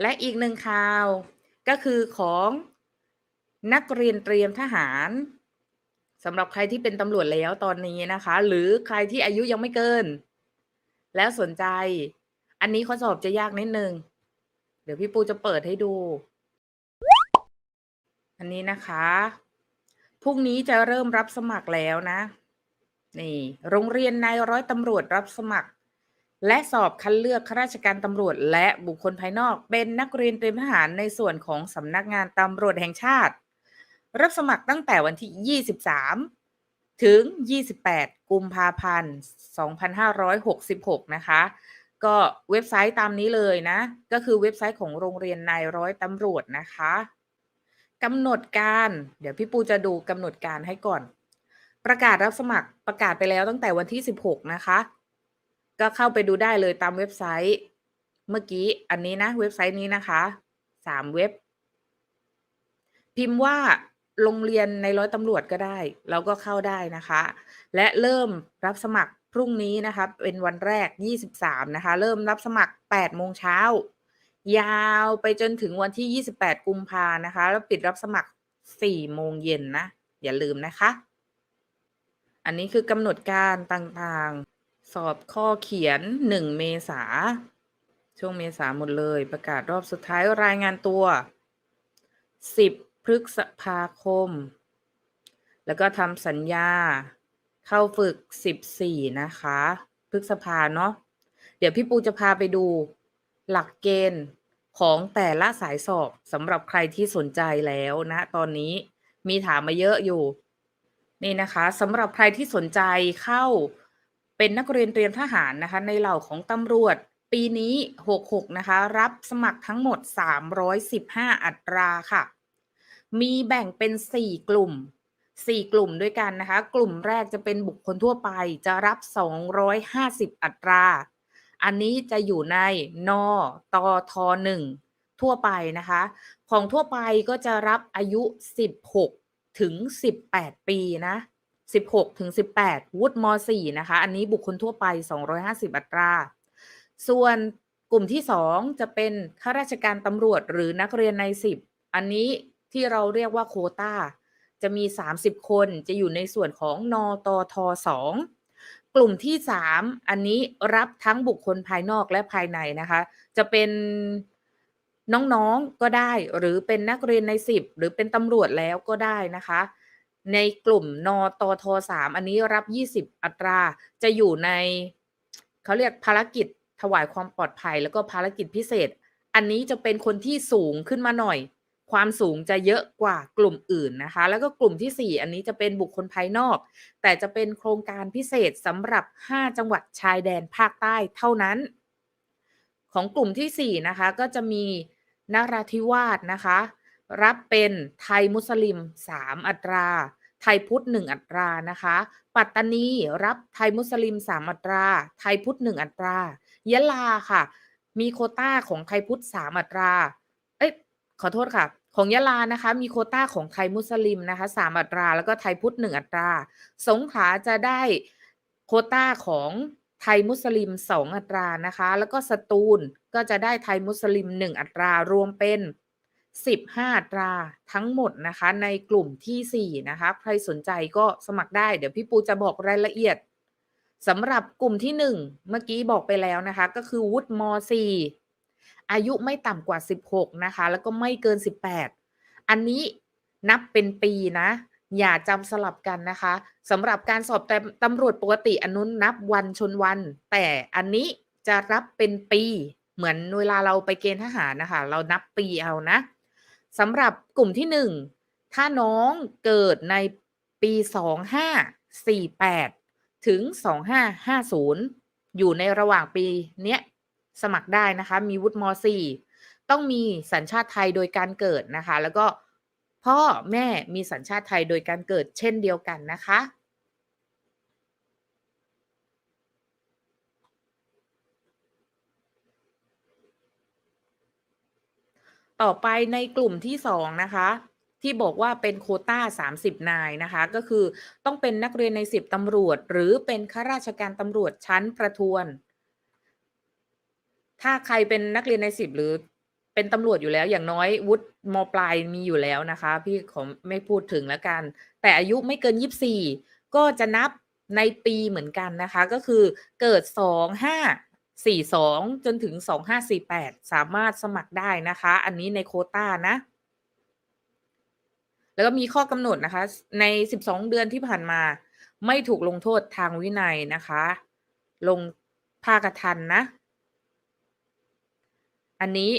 และอีกหนึ่งข่าวก็คือของนักเรียนเตรียมทหารสำหรับใครที่เป็นตำรวจแล้วตอนนี้นะคะ หรือใครที่อายุยังไม่เกิน แล้วสนใจ อันนี้ข้อสอบจะยากนิดนึง เดี๋ยวพี่ปูจะเปิดให้ดู อันนี้นะคะพรุ่งนี้จะเริ่มรับสมัครแล้วนะ นี่ โรงเรียนนายร้อยตำรวจรับสมัคร และสอบคัดเลือกข้าราชการตำรวจ และบุคคลภายนอก เป็นนักเรียนเตรียมทหารในส่วนของสำนักงานตำรวจแห่งชาติ รับสมัครตั้งแต่วันที่ 23 ถึง 28 กุมภาพันธ์ 2566 นะคะ ก็เว็บไซต์ตามนี้เลยนะ ก็คือเว็บไซต์ของโรงเรียนนายร้อยตำรวจนะคะกำหนดการ เดี๋ยวพี่ปูจะดูกำหนดการให้ก่อน ประกาศรับสมัครประกาศไปแล้วตั้งแต่วันที่ 16 นะคะ ก็เข้าไปดูได้เลยตามเว็บไซต์ เมื่อกี้อันนี้นะ เว็บไซต์นี้นะคะสามเว็บ พิมพ์ว่าโรงเรียนในร้อยตำรวจก็ได้ เราก็เข้าได้นะคะ และเริ่มรับสมัครพรุ่งนี้นะคะเป็นวันแรก 23 นะคะ เริ่มรับสมัคร 8 โมงเช้ายาวไปจนถึงวันที่ 28 กุมภานะคะ แล้วปิดรับสมัคร 4 โมงเย็นนะ อย่าลืมนะคะ อันนี้คือกำหนดการต่างๆ สอบข้อเขียน1เมษาช่วงเมษาหมดเลย ประกาศรอบสุดท้ายรายงานตัว 10 พฤษภาคม แล้วก็ทำสัญญาเข้าฝึก 14 นะคะ พฤษภาเนาะเดี๋ยวพี่ปูจะพาไปดูหลักเกณฑ์ของแต่ละสายสอบสำหรับใครที่สนใจแล้วนะตอนนี้มีถามมาเยอะอยู่ นี่นะคะสำหรับใครที่สนใจเข้า เป็นนักเรียนเตรียมทหารนะคะในเหล่าของตำรวจปีนี้ 66 นะคะ รับสมัครทั้งหมด 315 อัตราค่ะ มีแบ่งเป็น 4 กลุ่ม 4 กลุ่มด้วยกันนะคะ กลุ่มแรกจะเป็นบุคคลทั่วไปจะรับ 250 อัตรา อันนี้จะอยู่ในนตทหนึ่งทั่วไปนะคะ ของทั่วไปก็จะรับอายุ 16 ถึง 18 ปีนะ 16ถึง18 วุฒิม .4 นะคะ อันนี้บุคคลทั่วไป 250 อัตรา ส่วนกลุ่มที่ 2 จะเป็นข้าราชการตำรวจหรือนักเรียนใน 10 อันนี้ที่เราเรียกว่าโควตาจะมี 30 คนจะอยู่ในส่วนของนตทอ2กลุ่มที่ 3 อันนี้รับทั้งบุคคลภายนอกและภายในนะคะ จะเป็นน้องๆก็ได้หรือเป็นนักเรียนใน 10 หรือเป็นตำรวจแล้วก็ได้นะคะ ในกลุ่มนตท3อันนี้รับ 20 อัตรา จะอยู่ในเขาเรียกภารกิจถวายความปลอดภัย แล้วก็ภารกิจพิเศษ อันนี้จะเป็นคนที่สูงขึ้นมาหน่อย ความสูงจะเยอะกว่ากลุ่มอื่นนะคะ แล้วก็กลุ่มที่ 4 อันนี้จะเป็นบุคคลภายนอก แต่จะเป็นโครงการพิเศษสำหรับ 5 จังหวัดชายแดนภาคใต้เท่านั้น ของกลุ่มที่ 4 นะคะ ก็จะมีนราธิวาสนะคะ รับเป็นไทยมุสลิม 3 อัตรา ไทยพุทธ1อัตรานะคะ ปัตตานีรับไทยมุสลิม3อัตรา ไทยพุทธ1อัตรายะลาค่ะ มีโคต้าของไทยพุทธ3อัตรา เอ้ยขอโทษค่ะ ของยะลานะคะ มีโคต้าของไทยมุสลิมนะคะ3อัตรา แล้วก็ไทยพุทธ1อัตรา สงขลาจะได้โคต้าของไทยมุสลิม 2 อัตรานะคะ แล้วก็สตูลก็จะได้ไทยมุสลิม 1 อัตรารวมเป็น 15 ตราทั้งหมดนะคะ ในกลุ่มที่ 4 นะคะ ใครสนใจก็สมัครได้ เดี๋ยวพี่ปูจะบอกรายละเอียดสำหรับกลุ่มที่ 1 เมื่อกี้บอกไปแล้วนะคะ ก็คือวุฒิม .4 อายุไม่ต่ำกว่า 16 นะคะ แล้วก็ไม่เกิน 18 อันนี้นับเป็นปีนะ อย่าจำสลับกันนะคะสำหรับการสอบแต่ตำรวจปกติอันนู้นนับวันชนวัน แต่อันนี้จะรับเป็นปีเหมือนเวลาเราไปเกณฑ์ทหารนะคะ เรานับปีเอานะ สำหรับกลุ่มที่1ถ้าน้องเกิดในปี2548ถึง2550อยู่ในระหว่างปีเนี้ยสมัครได้นะคะ มีวุฒิม .4 ต้องมีสัญชาติไทยโดยการเกิดนะคะ แล้วก็พ่อแม่มีสัญชาติไทยโดยการเกิดเช่นเดียวกันนะคะ ต่อไปในกลุ่มที่2นะคะ ที่บอกว่าเป็นโคต้า 30 นายนะคะ ก็คือต้องเป็นนักเรียนใน 10ตำรวจ หรือเป็นข้าราชการตำรวจชั้นประทวน ถ้าใครเป็นนักเรียนใน 10 หรือเป็นตำรวจอยู่แล้ว อย่างน้อยวุฒิมปลายมีอยู่แล้วนะคะ พี่ขอไม่พูดถึงแล้วกัน แต่อายุไม่เกิน 24 ก็จะนับในปีเหมือนกันนะคะ ก็คือเกิด 42 จนถึง 2548 สามารถสมัครได้นะคะ อันนี้ในโคต้านะ แล้วก็มีข้อกำหนดนะคะ ใน 12 เดือนที่ผ่านมา ไม่ถูกลงโทษทางวินัยนะคะ ลงภาคทันนะ อันนี้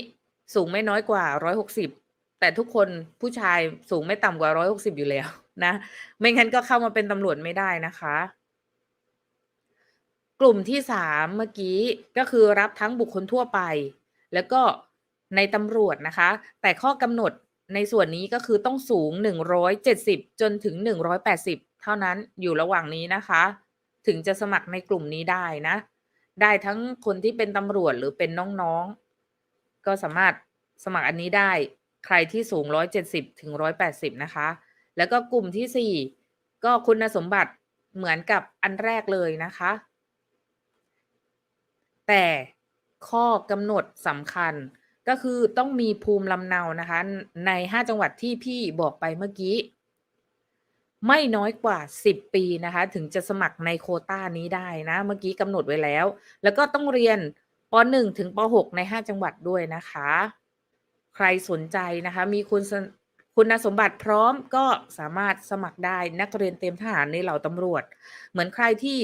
สูงไม่น้อยกว่า 160 แต่ทุกคนผู้ชายสูงไม่ต่ำกว่า 160 อยู่แล้วนะ ไม่งั้นก็เข้ามาเป็นตำรวจไม่ได้นะคะ กลุ่มที่3เมื่อกี้ก็คือรับทั้งบุคคลทั่วไป แล้วก็ในตำรวจนะคะ แต่ข้อกำหนดในส่วนนี้ก็คือต้องสูง 170 จนถึง 180 เท่านั้นอยู่ระหว่างนี้นะคะ ถึงจะสมัครในกลุ่มนี้ได้นะ ได้ทั้งคนที่เป็นตำรวจหรือเป็นน้องๆ ก็สามารถสมัครอันนี้ได้ใครที่สูง 170 ถึง 180 นะคะ แล้วก็กลุ่มที่ 4 ก็คุณสมบัติเหมือนกับอันแรกเลยนะคะ แต่ข้อกำหนดสำคัญก็คือต้องมีภูมิลำเนานะคะ ใน 5 จังหวัดที่พี่บอกไปเมื่อกี้ ไม่น้อยกว่า 10 ปีนะคะ ถึงจะสมัครในโคต้านี้ได้นะ เมื่อกี้กำหนดไว้แล้ว แล้วก็ต้องเรียนป .1 ถึงป .6 ใน 5 จังหวัดด้วยนะคะ ใครสนใจนะคะ มีคุณคุณสมบัติพร้อมก็สามารถสมัครได้นักเรียนเตรียมทหารในเหล่าตำรวจ เหมือนใครที่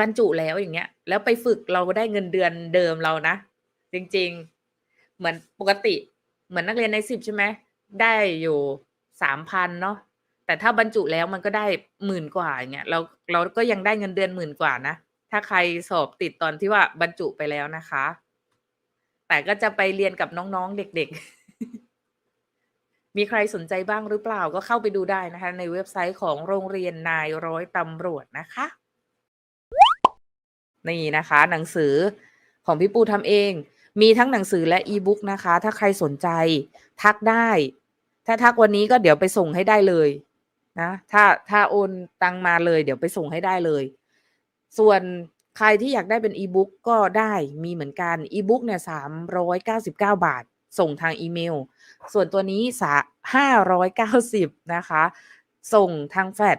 บรรจุแล้วอย่างเงี้ย แล้วไปฝึกเราได้เงินเดือนเดิมเรานะ จริง ๆ เหมือนปกติเหมือนนักเรียนใน10ใช่ไหมได้อยู่3,000เนาะแต่ถ้าบรรจุแล้วมันก็ได้หมื่นกว่าอย่างเงี้ยเราเราก็ยังได้เงินเดือนหมื่นกว่านะถ้าใครสอบติดตอนที่ว่าบรรจุไปแล้วนะคะ แต่ก็จะไปเรียนกับน้องๆเด็กๆ มีใครสนใจบ้างหรือเปล่าก็เข้าไปดูได้นะคะ ในเว็บไซต์ของโรงเรียนนายร้อยตำรวจนะคะ นี่นะคะ หนังสือของพี่ปูทำเอง มีทั้งหนังสือและอีบุ๊กนะคะ ถ้าใครสนใจ ทักได้ ถ้าทักวันนี้ก็เดี๋ยวไปส่งให้ได้เลยนะถ้าถ้าโอนตังมาเลยเดี๋ยวไปส่งให้ได้เลย ส่วนใครที่อยากได้เป็นอีบุ๊กก็ได้มีเหมือนกันอีบุ๊กเนี่ยสามร้อยเก้าสิบเก้าบาท ส่งทางอีเมล ส่วนตัวนี้สาห้าร้อยเก้าสิบนะคะ ส่งทางแฟด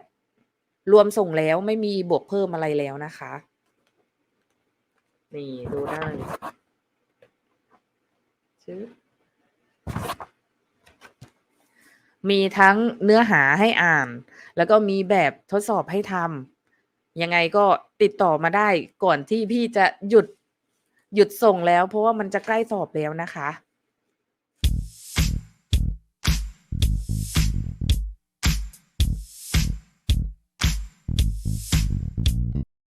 รวมส่งแล้วไม่มีบวกเพิ่มอะไรแล้วนะคะ นี่ดูได้ชื่อมีทั้งเนื้อหาให้อ่าน แล้วก็มีแบบทดสอบให้ทำยังไงก็ติดต่อมาได้ก่อนที่พี่จะหยุดหยุดส่งแล้ว เพราะว่ามันจะใกล้สอบแล้วนะคะ